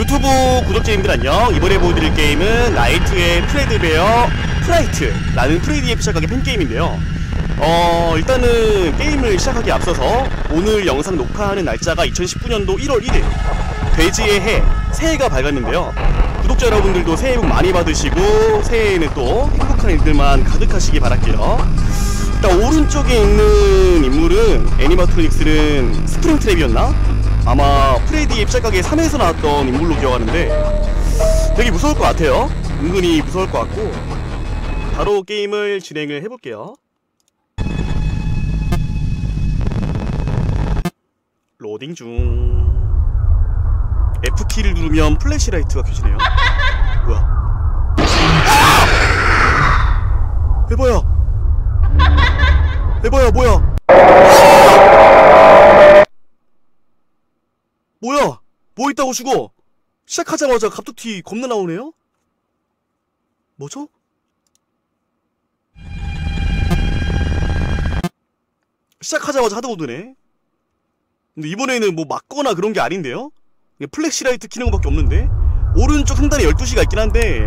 유튜브 구독자님들 안녕 이번에 보여드릴 게임은 나이트의 프레드베어 프라이트라는 프레디에 시작하기 팬게임인데요. 어 일단은 게임을 시작하기 앞서서 오늘 영상 녹화하는 날짜가 2019년도 1월 1일 돼지의 해 새해가 밝았는데요. 구독자 여러분들도 새해 복 많이 받으시고 새해에는 또 행복한 일들만 가득하시기 바랄게요 일단 오른쪽에 있는 인물은 애니마트로닉스는 스프링트랩이었나? 아마 프레디의 시작하기 3에서 나왔던 인물로 기억하는데 되게 무서울 것 같아요. 은근히 무서울 것 같고. 바로 게임을 진행을 해볼게요. 로딩 중. F키를 누르면 플래시라이트가 켜지네요. 뭐야? 아! 해봐요 해봐요 뭐야? 뭐야? 뭐 있다고 죽어? 시작하자마자 갑툭튀 겁나 나오네요? 뭐죠? 시작하자마자 하드모드네. 근데 이번에는 뭐 맞거나 그런 게 아닌데요? 플렉시라이트 것밖에 없는데? 오른쪽 상단에 12시가 있긴 한데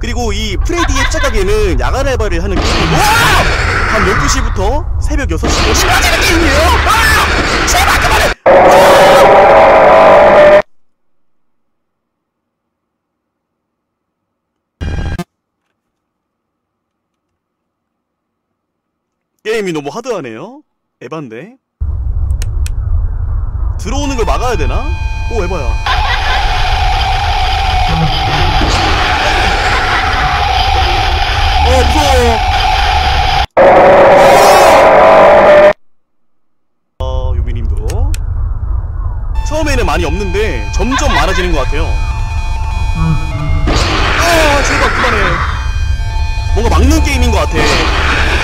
그리고 이 프레디의 시작하기에는 야간 알바를 하는 게임이고 밤 12시부터 새벽 6시 시간이 게임이에요 아! 제발 그만해 게임이 너무 하드하네요 에반데 들어오는 걸 막아야 되나? 오 에바야 어 무서워 어 유미님도 처음에는 많이 없는데 점점 많아지는 것 같아요. 아 제발 그만해. 뭔가 막는 게임인 것 같아.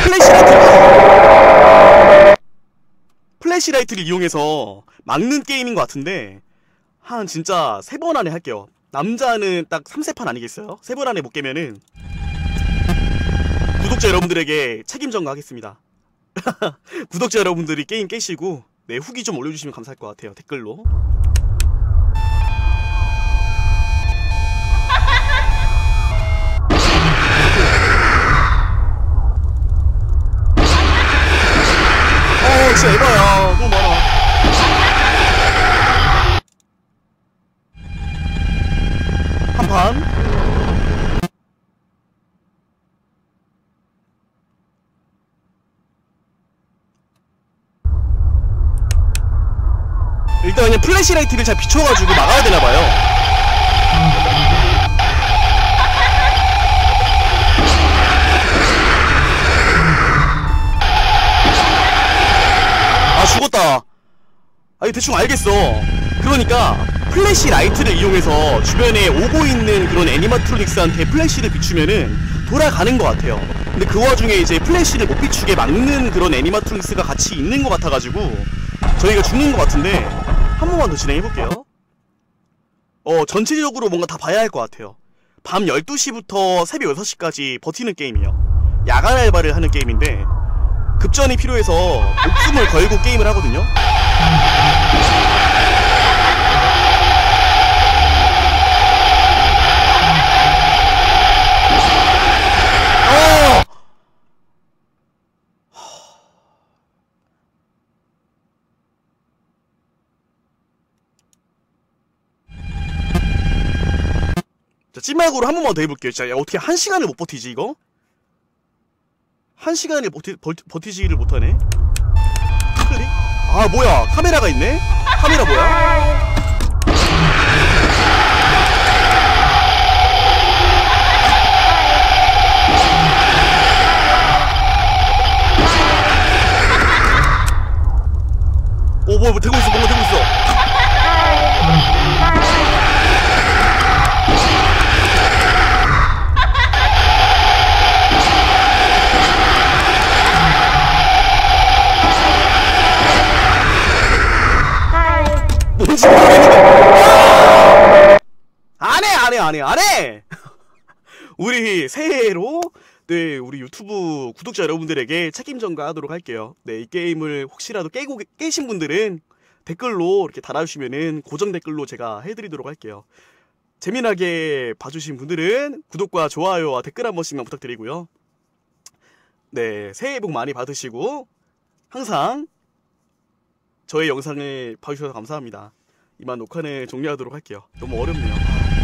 플래시라이트 플래시라이트를 이용해서 막는 게임인 것 같은데 한 진짜 세 번 안에 할게요. 남자는 딱 3세판 아니겠어요? 세 번 안에 못 깨면은 구독자 여러분들에게 책임 전가하겠습니다. 구독자 여러분들이 게임 깨시고 네 후기 좀 올려주시면 감사할 것 같아요. 댓글로 한판. 일단 그냥 플래시라이트를 잘 비춰가지고 막아야 되나봐요. 아 죽었다. 아니 대충 알겠어. 그러니까 플래시 라이트를 이용해서 주변에 오고 있는 그런 애니마트로닉스한테 플래시를 비추면은 돌아가는 것 같아요. 근데 그 와중에 이제 플래시를 못 비추게 막는 그런 애니마트로닉스가 같이 있는 것 같아가지고 저희가 죽는 것 같은데 한 번만 더 진행해볼게요. 어 전체적으로 뭔가 다 봐야 할 것 같아요. 밤 12시부터 새벽 6시까지 버티는 게임이에요. 야간 알바를 하는 게임인데 급전이 필요해서 목숨을 걸고 게임을 하거든요. 자, 찐막으로 한 번만 더 해볼게요. 진짜 야, 어떻게 한 시간을 못 버티지 이거? 한 시간을 버티, 버티, 버티지를 못하네 클릭? 아 뭐야 카메라가 있네? 카메라 뭐야? 오 뭐야 뭐 되고 있어 안해 안해 안해 안해 우리 새해로 네, 우리 유튜브 구독자 여러분들에게 책임 전가하도록 할게요. 네, 이 게임을 혹시라도 깨고 깨신 분들은 댓글로 이렇게 달아주시면은 고정 댓글로 제가 해드리도록 할게요. 재미나게 봐주신 분들은 구독과 좋아요와 댓글 한 번씩만 부탁드리고요. 네, 새해 복 많이 받으시고 항상 저의 영상을 봐주셔서 감사합니다. 이만 녹화는 종료하도록 할게요. 너무 어렵네요.